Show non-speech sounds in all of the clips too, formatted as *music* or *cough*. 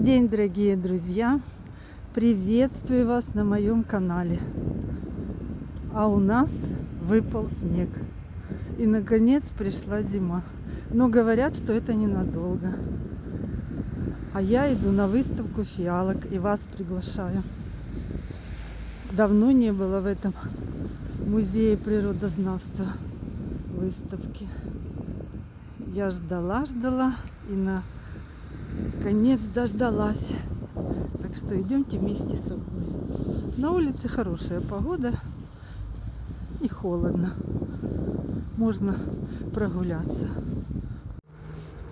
Добрый день, дорогие друзья! Приветствую вас на моем канале. А у нас выпал снег. И наконец пришла зима. Но говорят, что это ненадолго. А я иду на выставку фиалок и вас приглашаю. Давно не было в этом музее природознавства выставки. Я ждала, ждала и на конец дождалась. Так что идемте вместе со мной. На улице хорошая погода и холодно. Можно прогуляться.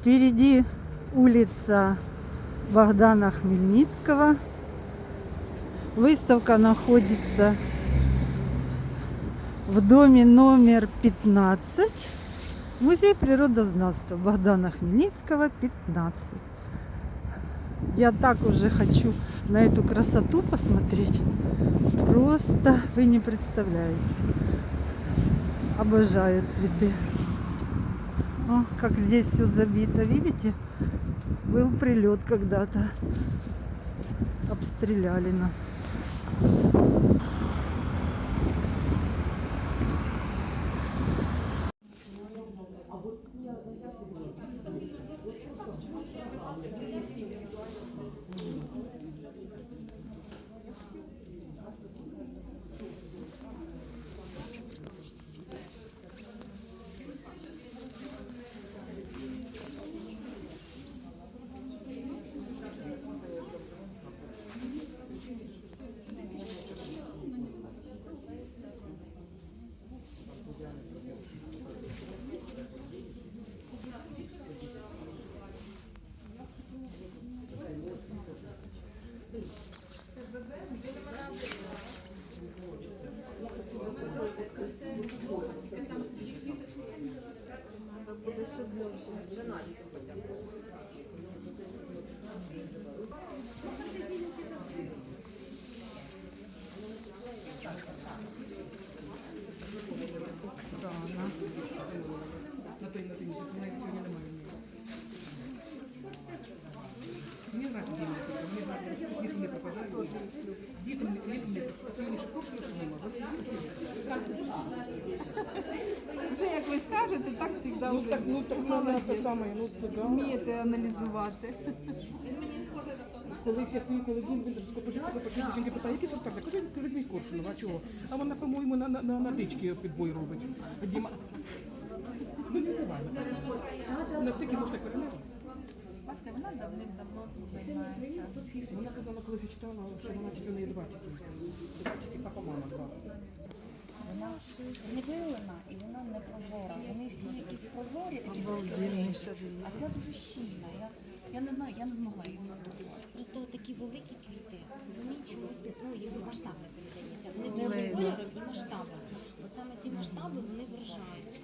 Впереди улица Богдана Хмельницкого. Выставка находится в доме номер 15. Музей природознавства Богдана Хмельницкого, 15. Я так уже хочу на эту красоту посмотреть. Просто вы не представляете. Обожаю цветы. О, как здесь все забито, видите? Был прилет когда-то. Обстреляли нас. Скажете, так завжди Ну так, ну так надо те саме, ну це да. вмієте аналізувати. Колись я стою дім, він дуже скопожить, скопожить, жінки питає, який сорт каже, кажу, мій коршунова, а чого? А вона, по-моєму, на, на, на, на дички підбой робить. А Діма, ну не давай. Настільки можна. Бачите, вона давним-давно займається. Вона казала, коли я читала, що вона тільки в неї два тільки. Тільки папа, мама, два. Вона не вилена і вона не прозора. Вони всі якісь прозорі, такі Обалденніша. а ця дуже щільна. Я, я не знаю, я не змогла її зробити. Просто такі великі квіти, вони чогось ну, їх масштаби передається. Вони не кольори і масштаби. От саме ці масштаби вони вражають.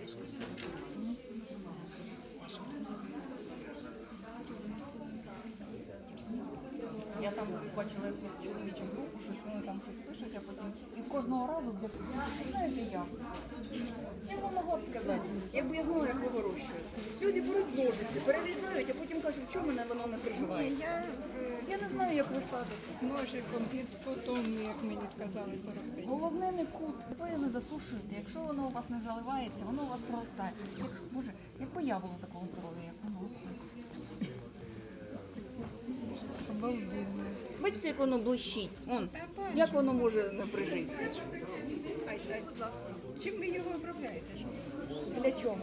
Теж красиво. Теж красиво. Я там бачила якусь чоловічу групу, щось вони там щось пишуть, а потім і кожного разу для знаєте як? Я вам могла б сказати, якби я знала, як ви вирощуєте. Люди беруть ножиці, перерізають, а потім кажуть, чому мене воно не приживається. Я не знаю, як ви садите. Може, комп'ют потім, як мені сказали, 45. Головне не кут. Ви не засушуєте. Якщо воно у вас не заливається, воно у вас проростає. Як, Боже, якби я була такого здоров'я, як воно. Обалденно. Бачите, як воно блищить? Вон, як воно може не прижитися? Будь ласка. Чим ви його обробляєте? Для чого?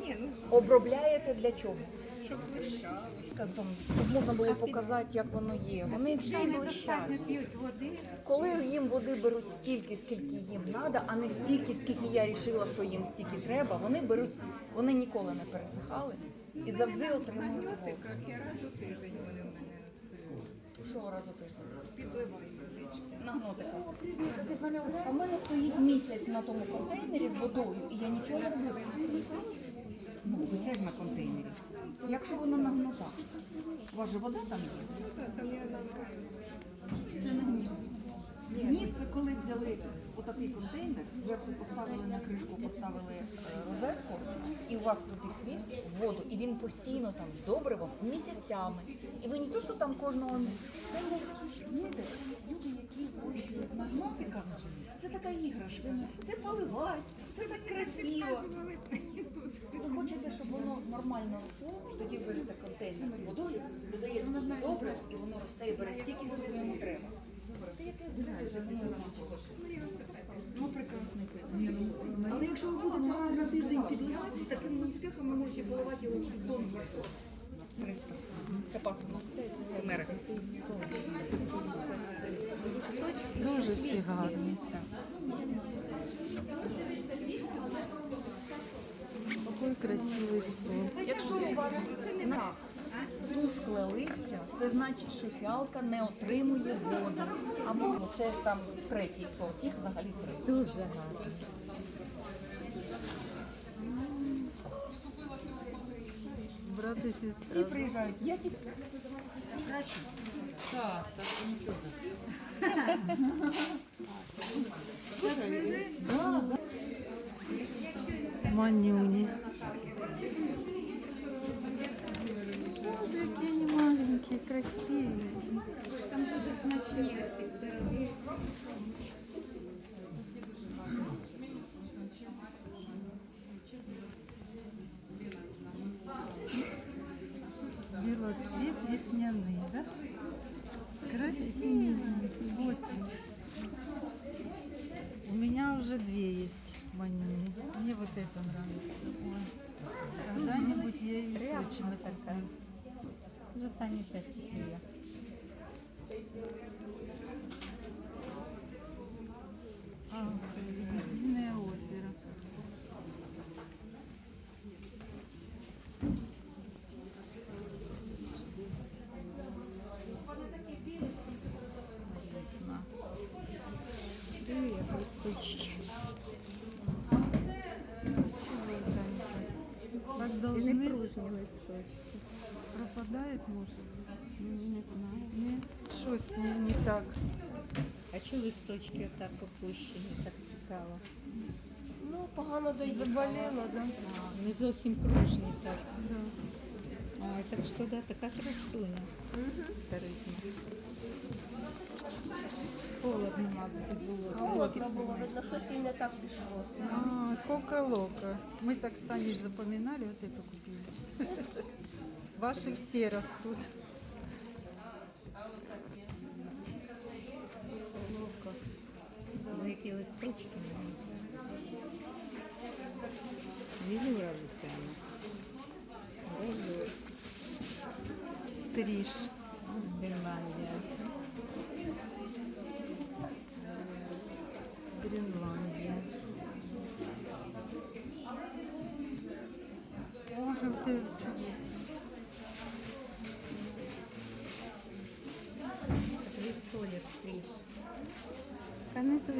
Ні, ну, Обробляєте для чого? щоб блищало. Там, щоб можна було показати, як воно є. Вони всі блищать. п'ють води. Коли їм води беруть стільки, скільки їм треба, а не стільки, скільки я вирішила, що їм стільки треба, вони беруть, вони ніколи не пересихали і завжди отримують воду. Я раз у тиждень вони в мене Що раз у тиждень? Нагнотика. А в мене стоїть місяць на тому контейнері з водою, і я нічого не роблю. Ну, ви теж на контейнері. Якщо воно на гнотах, у вас же вода там є? Це не гнів. Гнів це коли взяли отакий контейнер, зверху поставили на кришку, поставили е, розетку, і у вас туди хвіст в воду, і він постійно там з добривом місяцями. І ви не то, що там кожного це знаєте, люди, які вирощують це така іграшка. Це поливають, це так красиво. Ви хочете, щоб воно нормально росло, тоді берете контейнер з водою, додаєте добре, і воно росте і бере стільки, скільки йому треба. Ну, прекрасний питання. Але якщо ви будете раз на тиждень підливати, з таким успіхом ви можете поливати його в дом горшок. 300. Це пасимо. Америка. Дуже всі гарні. Какой красивий стол. Якщо у вас на тускле листя, це значить, що фіалка не отримує воду. Або це там третій сорт, їх взагалі три. Дуже гарно. Всі приїжджають. Я тільки краще. Манюні. Боже, які вони Белоцвет весняный, да? Красивенький, очень. У меня уже две есть манюни. Мне вот это нравится. Когда-нибудь я ее точно куплю. Вже Тані теж Не знаю. Не. Что с ней не так? А чи листочки отак опущені, так цікаво. Ну, погано десь заболела, да? А, не зовсім пружні так. Ой, так шкода, така красуня. Харизма. Холодно, мабуть, було. Холодно було, видно, щось і не так пішло. А, кока-лока. Мы так с Таней запоминали, вот эту купили. Ваши все растут. Ну, які листочки. Вілюра вітає. Велюр.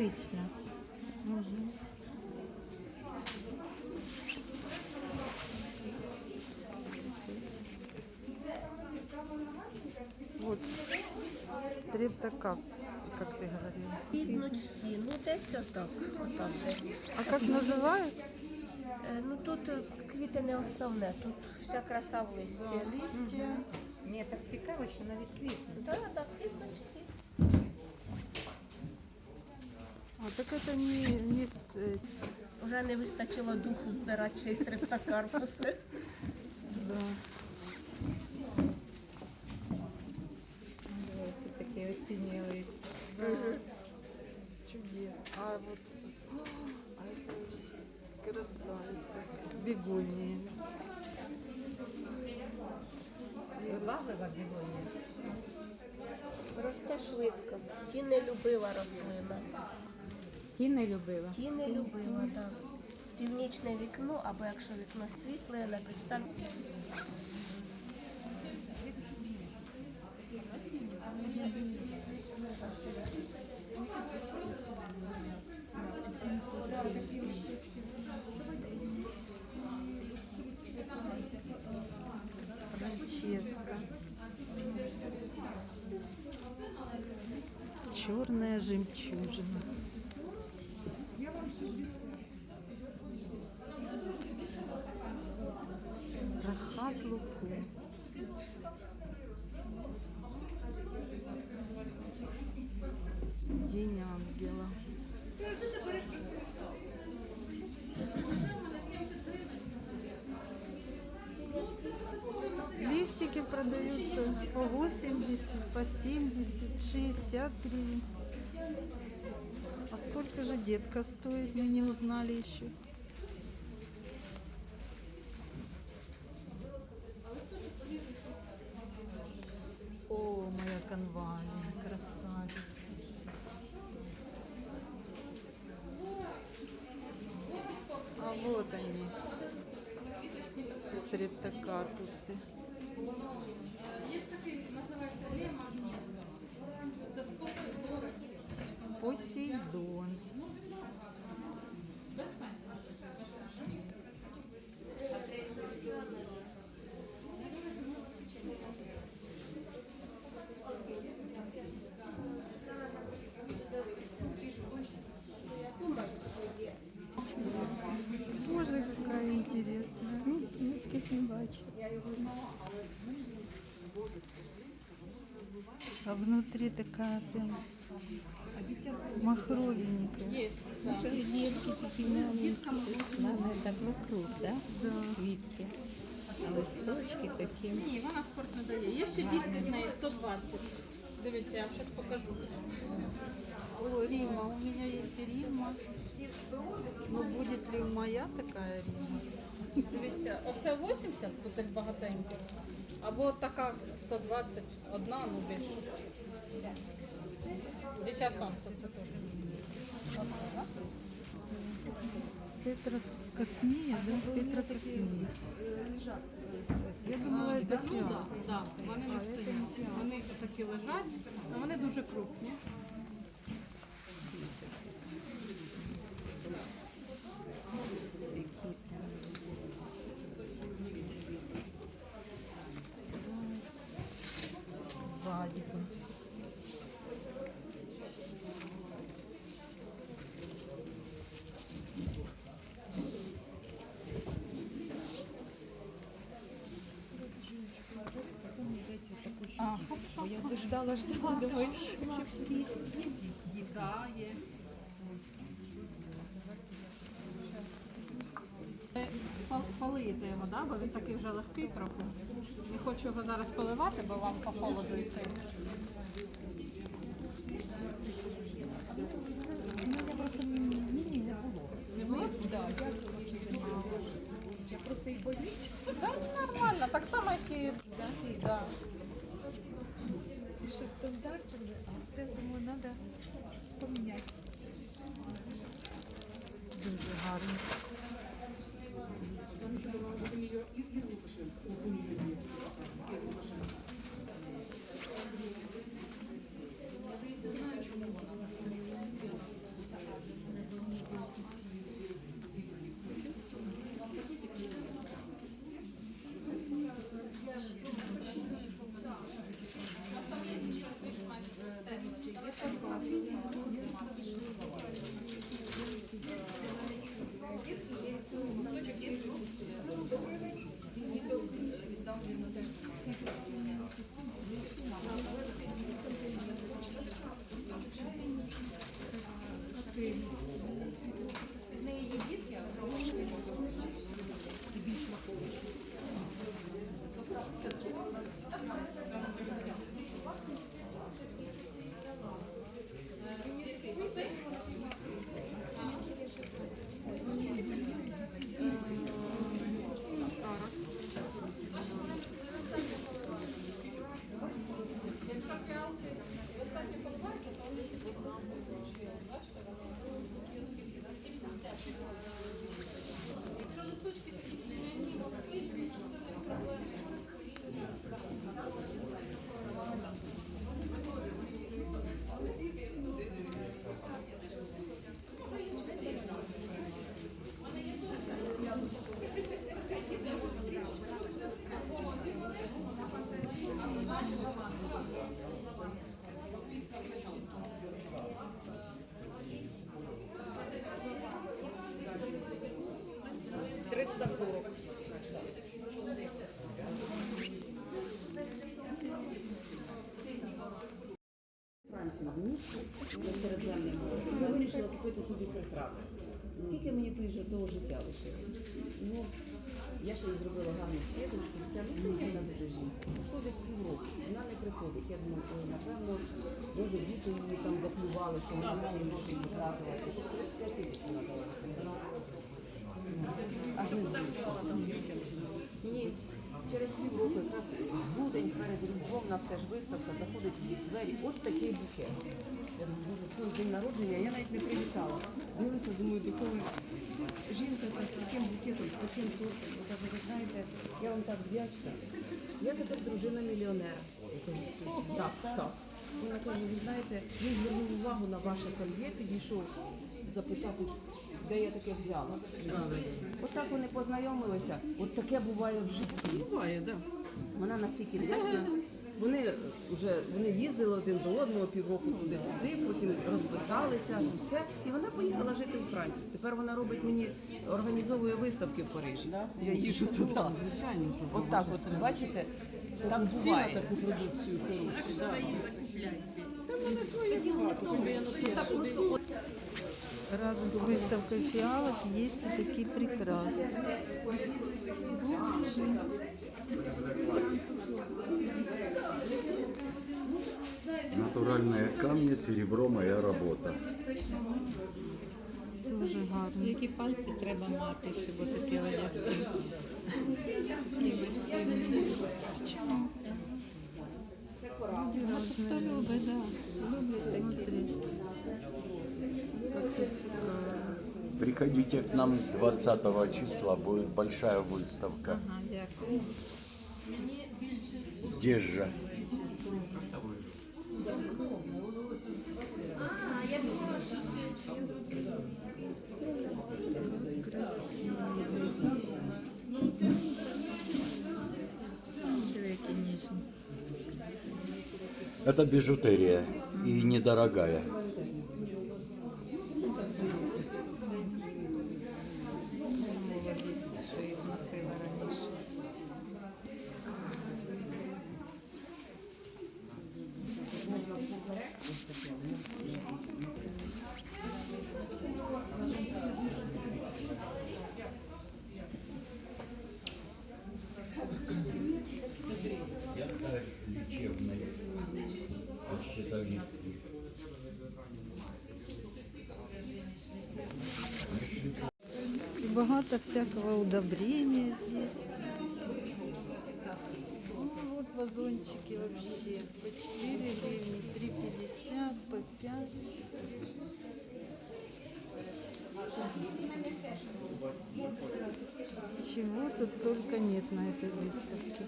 незвично. Мгм. Вот стрептокап, как ты говорила. Піднуть всі, ну десь отак, отак десь. А как называют? Е, Ну тут е, квіти не основне, тут вся краса в листі. Листья. Мені так цікаво, що навіть квітне. Так, так, піднуть всі. так это не, не с- э, Вже не вистачило духу збирати ще й стрептокарпуси. да. Ось такий осінній лист. Чудес. А вот а это вообще красавица. Бегонии. Вибаглива бігонія. Росте швидко. Ті не любила рослина. Ті не любила. Ті не любила, так. Північне вікно, або якщо вікно світле, на підставі. Франческа. Черная жемчужина. 70, 60 гривен. А сколько же детка стоит, мы не узнали еще. О, моя конвалия, красавица. А вот они, стрептокарпусы. Посейдон. Боже, какая интересная. Ну, ну, таких не бачу. А внутри такая прям маленькі. Главное, так вокруг, да? Да. Квітки. А листочки такі. Ні, вона спорт не дає. Є ще дітки з неї 120. Дивіться, я вам зараз покажу. О, Рима, у меня есть Рима. Но будет ли моя такая Рима? Дивіться, оце 80, тут так багатенько. Або така 120, одна, ну більше. Дитя сонце це теж. Оце, да? Петра Космія. Я думала, це. Да, вони не стоять. Вони такі лежать, але вони дуже крупні. Я ждала, ждала, думаю, Да, є. Ви Полиєте його, да? бо він такий вже легкий трохи. Не хочу його зараз поливати, бо вам по холоду і все. Не було? Я просто і боюсь. Да, нормально, так само, як і всі, да. Більше стандарти, а це думаю, треба споміняти. Дуже гарно. please. На Середземне море. Я вирішила купити собі прикрасу. Скільки мені же того життя лишилось? Ну, я ще їй зробила гарну світочку, все, ну, вона дуже жінка. Пройшло десь півроку, вона не приходить. Я думаю, «Ой, напевно, може діти її там заплювали, що вона не може її втратила. 35 тисяч вона дала. це. Аж не зручно. Ні. Через півроку, якраз в грудень перед Різдвом нас теж виставка, заходить в двері, от такий букет. Я думаю, «Боже, це день народження, я навіть не привітала. Дивлюся, думаю, до коли жінка це з таким букетом, з таким. Я кажу, ви знаєте, я вам так вдячна. Я тепер дружина мільйонера. Так, так. Вона каже, ви знаєте, він звернув увагу на ваше кольє, підійшов запитати, де я таке взяла. От так вони познайомилися. От таке буває в житті. Буває, так. Вона настільки вдячна. Вони вже вони їздили один до одного півроку туди-сюди, потім розписалися, все. І вона поїхала жити у Францію. Тепер вона робить мені, організовує виставки в Парижі. Я їжджу туди. Звичайно. От так, от бачите, так Ціна буває. таку продукцію хорошу. да. Там вони свої Діло не в тому, це так просто от Радость выставка фиалок есть и такие прекрасные. Натуральные камни, серебро моя работа. Дуже гарно. Які пальці треба мати, щоб отаке одягти? Такі весільні. Ну, хто любить, да. Люблять такі. Приходите к нам 20 числа, будет большая выставка. Ага, дякую. Здесь же. Чого які ніжні. Это бижутерия и недорогая. Багато всякого удобрения здесь. Ну, вот вазончики вообще по 4 гривны, 3,50, по 5. Чего тут только нет на этой выставке.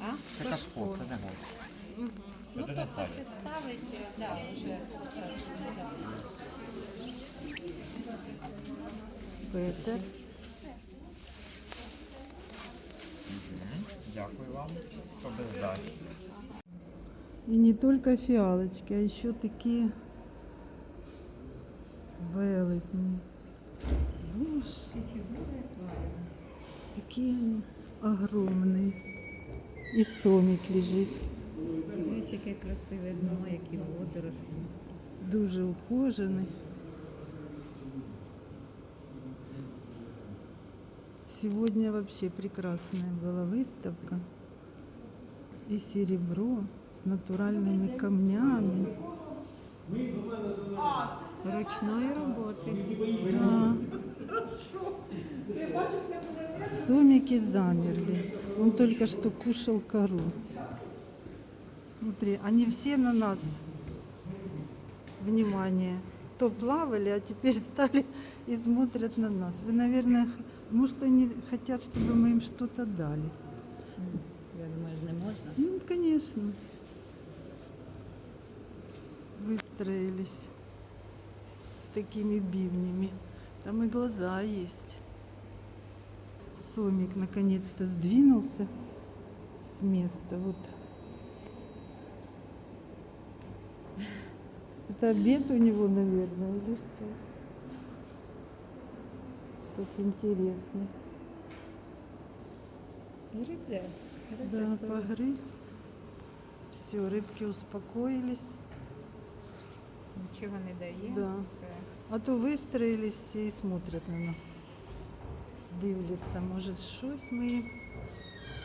А? Кашпо. Ну, то хоче ставити, да, вже посаджено, да. Петерс. Дякую вам, що без здачі. И не только фиалочки, а еще такие велетни. Боже, такие они огромные. И сомик лежит. Ось яке красиве дно, які водорослі. Дуже ухоженный. Сегодня вообще прекрасная была выставка. И серебро с натуральными камнями. Ручної роботи. Да. Сомики замерли. Он только что кушал кору. Смотри, они все на нас. Внимание. То плавали, а теперь *laughs* стали и смотрят на нас. Вы, наверное, может, они хотят, чтобы мы им что-то дали. Я думаю, не можна. Ну, конечно. Выстроились с такими бивнями. Там и глаза есть Сомик наконец-то сдвинулся с места. Вот. Это обед у него, наверное, или что? Так интересно. Гризе. Да, погрыз. Все, рыбки успокоились. Нічого не дає. Да. Все. А то вистроїлись всі і смотрять на нас. Дивляться, може, щось ми їм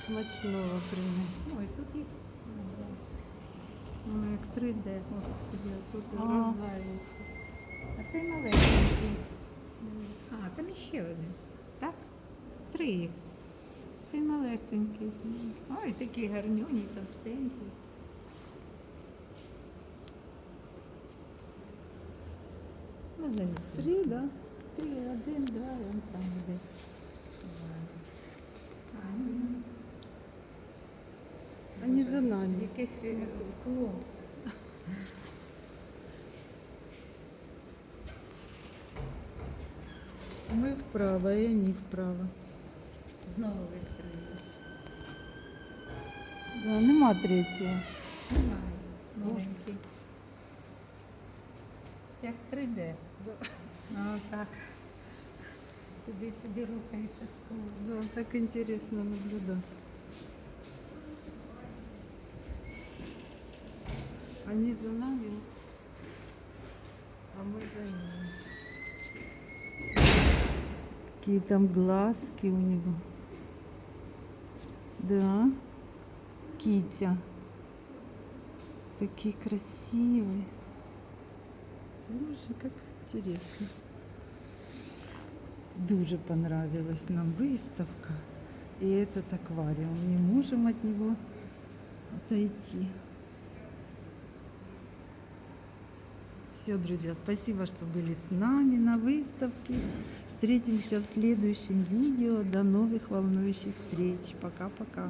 смачного принесли. Ой, тут їх. Воно як 3D, господи, тут А. розвалюється. А цей маленький. А, там іще один. Так? Три їх. Цей малесенький. Ой, такі гарнюні, товстенькі. Маленький. Три, да? Три, один, два, вон там де. А, ні. Они за нами. Якесь е, скло. Мы вправо, и они вправо. Знову вистрілилось. Да, нема третього. Немає. Маленький. Як 3D. Ну так. Туди-сюди рухається скло. Да, так интересно наблюдать. Они за нами, а мы за ними. Какие там глазки у него. Да. Китя. Такие красивые. Боже, как интересно. Дуже понравилась нам выставка. И этот аквариум. Не можем от него отойти. Все, друзья, спасибо, что были с нами на выставке. Встретимся в следующем видео. До новых волнующих встреч. Пока-пока.